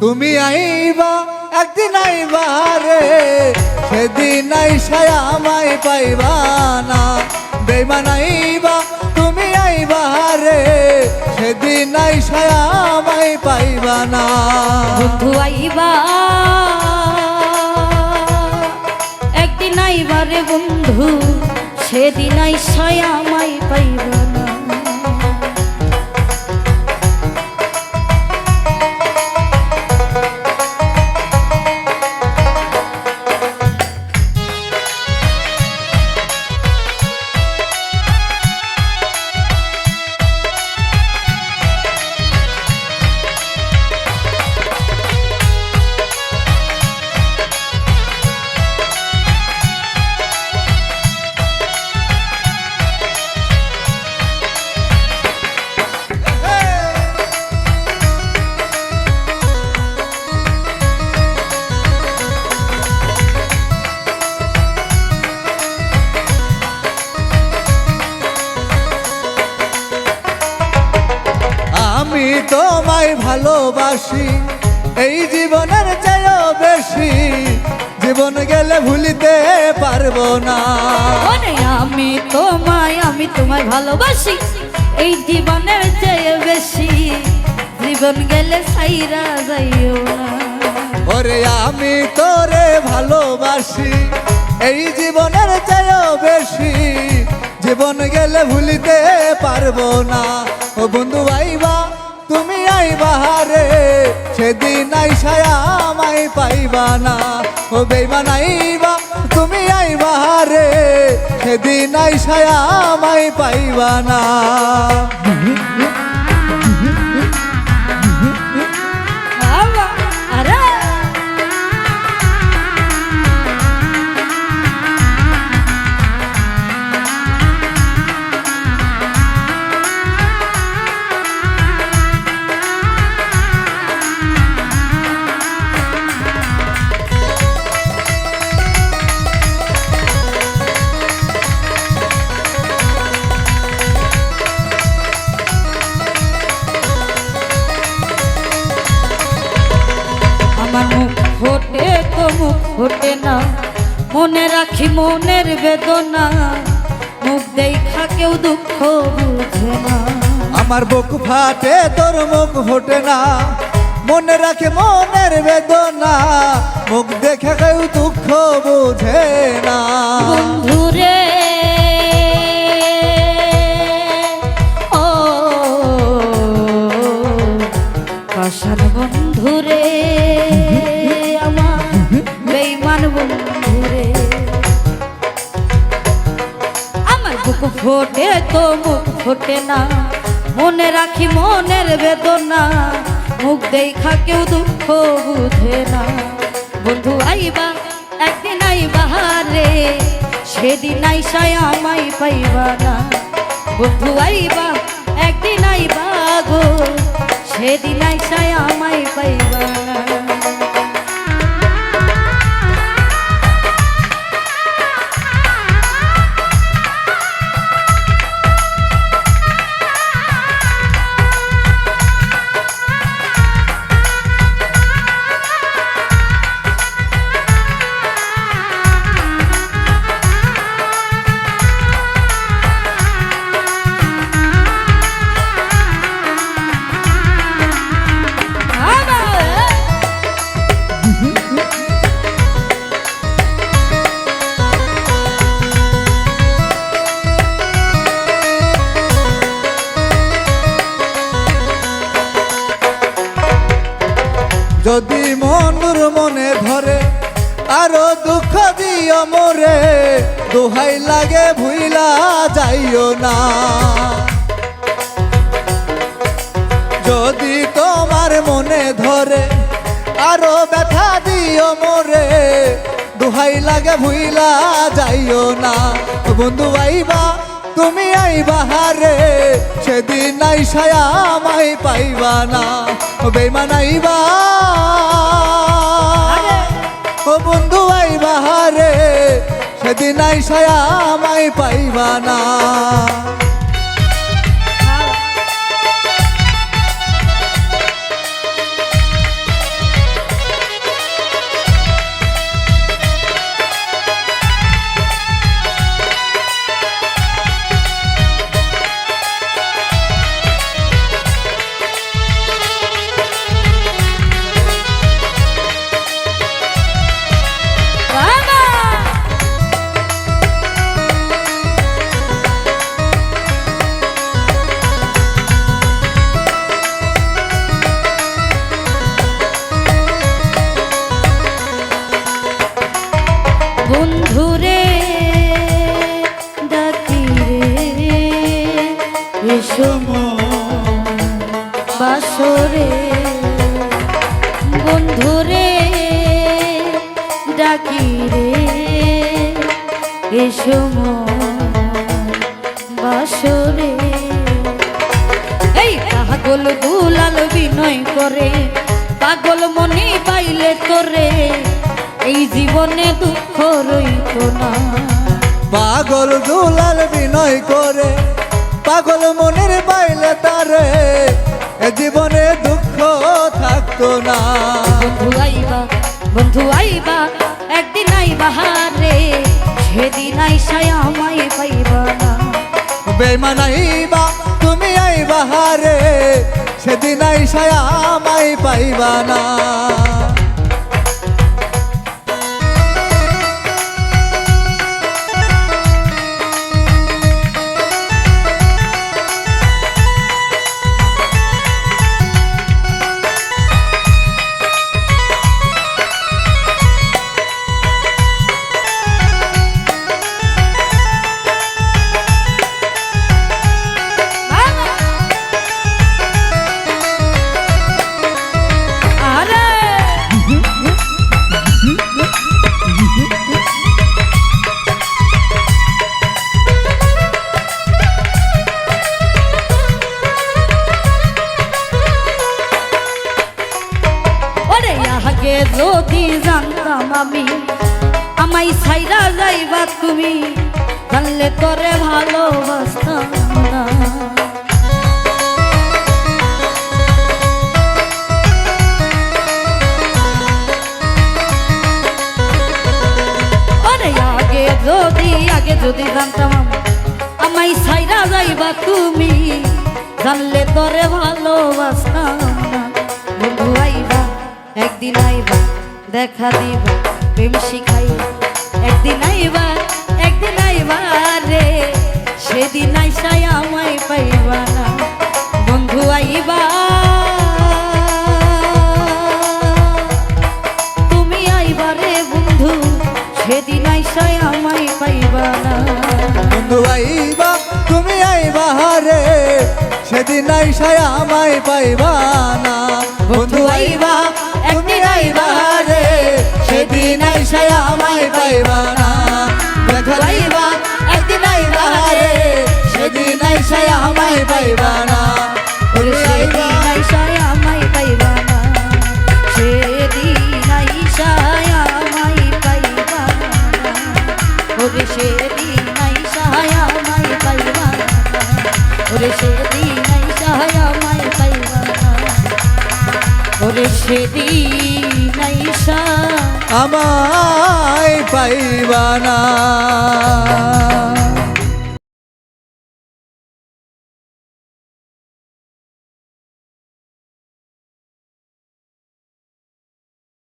তুমি আইবা, একদিন আইবা রে। সেদিন আইসায় আমায় পাইবা না। বেমান আইবা, তুমি আইবা রে। সেদিন আইসায় আমায় পাইবা না। বন্ধু আইবা, একদিন আইবা রে বন্ধু। সেদিন আইসাই আমায় পাইবা তোমায় ভালোবাসি এই জীবনের চেয়েও বেশি। জীবন গেলে ভুলিতে পারব না। আমি তোমায় আমি তোমায় ভালোবাসি এই জীবনের চেয়ে বেশি। জীবন গেলে সাইরা যাইও না। ওরে আমি তোরে ভালোবাসি এই জীবনের চেয়েও বেশি। জীবন গেলে ভুলিতে পারব না। ও বন্ধু আইবা তুমি আই বাহারে, সেদিন আইসায় আমায় পাইবা না। ও বেইমান আইবা, তুমি আই বাহারে, সেদিন আইসায় আমায় পাইবা না। ফোটে না। মনে রাখি মনের বেদনা। মুখ দেখা কেউ দুঃখ বুঝে না। আমার বুক ফাটে তোর মুখ ফোটে না। মনে রাখে মনের বেদনা। মুখ দেখে কেউ দুঃখ বুঝে না। বন্ধুরে ফোটে তো মুখ ফোটে না। মনে রাখি মনের বেদনা, মুখ দেখা কেউ দুঃখ বুঝে না। বন্ধু, আইবা, একদিন আইবা রে সেদিন আইসায় আমায় পাইবা না। বন্ধু, আইবা, একদিন আইবা গো, সেদিন আইসায় আমায় পাইবা না। যদি মনুর মনে ধরে, আরও দুঃখ দিও মোরে। দোহাই লাগে, ভুইলা যাইও না। যদি তোমার মনে ধরে, আরও ব্যথা দিও মোরে। দোহাই লাগে, ভুইলা যাইও না। বন্ধু, আইবা তুমি আই বাহারে সেদিন আই আমায় পাইবা না। বেমান আইবা ও বন্ধু আই বাহারে সেদিন আইসায় আমায় পাইবা না। বাসরে, বন্ধুরে ডাকি রে এসম বাসরে। এই পাগল দুলাল বিনয় করে, পাগল মনে পাইলে তোরে, এই জীবনে দুঃখ রইত না। পাগল দুলাল বিনয় করে পাগল মনের পাইলে তারে এ জীবনে দুঃখ থাকতো না। বন্ধু আইবা বন্ধু আইবা একদিন আইবা হারে সেদিন আইসায় আমায় পাইবা না। বেমানাইবা তুমি আইবা হারে সেদিন আইসায় আমায় পাইবা না। যাইবা তুমি জানলে তোরে ভালোবাসতাম না। আগে যদি আগে যদি জানতাম আমি, আমায় ছাইরা যাইবা তুমি জানলে তোরে ভালোবাসতাম না। বন্ধু আইবা একদিন আইবা দেখা দিবা প্রেম শিখাই একদিন আইবা একদিন আইবা রে। সেদিন আইসাই আমায় পাইবা না। বন্ধু আইবা। তুমি আইবা রে বন্ধু, সেদিন আইসাই আমায় পাইবা না। বন্ধু আইবা, তুমি আইবা হারে সেদিন আইসায় আমায় পাইবা না। বন্ধু আইবা, তুমি আইবা। আইসায় আমায় পাইবা না। দেখা আইবা একদিন আইবা হারে সেদিন আইসায় আমায় পাইবা না। ওরে সেদিন সেদিন আমায় পাইবা না।